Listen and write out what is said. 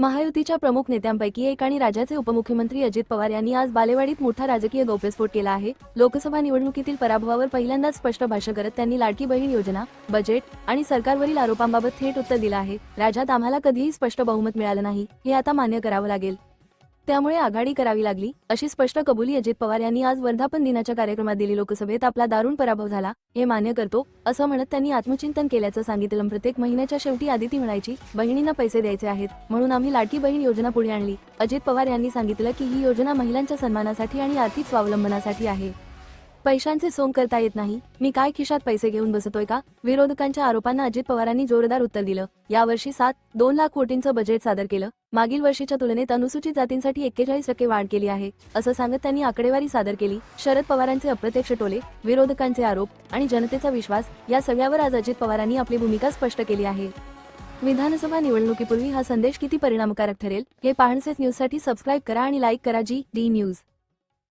महायुतीच्या प्रमुख नेत्यांपैकी एक आणि राज्याचे उपमुख्यमंत्री अजित पवार यांनी आज बालेवाडीत मोठा राजकीय गौप्यस्फोट केला आहे. लोकसभा निवडणुकीतील पराभवावर पहिल्यांदाच स्पष्ट भाष्य करत त्यांनी लाडकी बहीण योजना बजेट आणि सरकारवरील आरोपांबाबत थेट उत्तर दिलं आहे. राज्यात आम्हाला कधीही स्पष्ट बहुमत मिळालं नाही हे आता मान्य करावं लागेल. त्यामुळे आघाडी करावी लागली अशी स्पष्ट कबुली अजित पवार यांनी आज वर्धापन दिनाच्या कार्यक्रमात दिली. लोकसभेत आपला दारुण पराभव झाला हे मान्य करतो असं म्हणत त्यांनी आत्मचिंतन केल्याचं सांगितलं. प्रत्येक महिन्याच्या शेवटी आदिती म्हणायची बहिणींना पैसे द्यायचे आहेत म्हणून आम्ही लाडकी बहीण योजना पुढे आणली. अजित पवार यांनी सांगितलं की ही योजना महिलांच्या सन्मानासाठी आणि आर्थिक स्वावलंबनासाठी आहे. पैशांचे सोंग करता येत नाही. मी काय खिशात पैसे घेऊन बसतोय का? विरोधकांच्या आरोपांना अजित पवारांनी जोरदार उत्तर दिलं. यावर्षी सात दोन लाख कोटींचं बजेट सादर केलं. मागील वर्षीच्या तुलनेत अनुसूचित जातींसाठी एक्केचाळीस टक्के वाढ केली आहे. असं सांगत त्यांनी आकडेवारी सादर केली. शरद पवारांचे अप्रत्यक्ष टोले विरोधकांचे आरोप आणि जनतेचा विश्वास या सगळ्यावर आज अजित पवारांनी आपली भूमिका स्पष्ट केली आहे. विधानसभा निवडणुकीपूर्वी हा संदेश किती परिणामकारक ठरेल हे पाहणसेच न्यूजसाठी सबस्क्राईब करा आणि लाईक करा जी डी न्यूज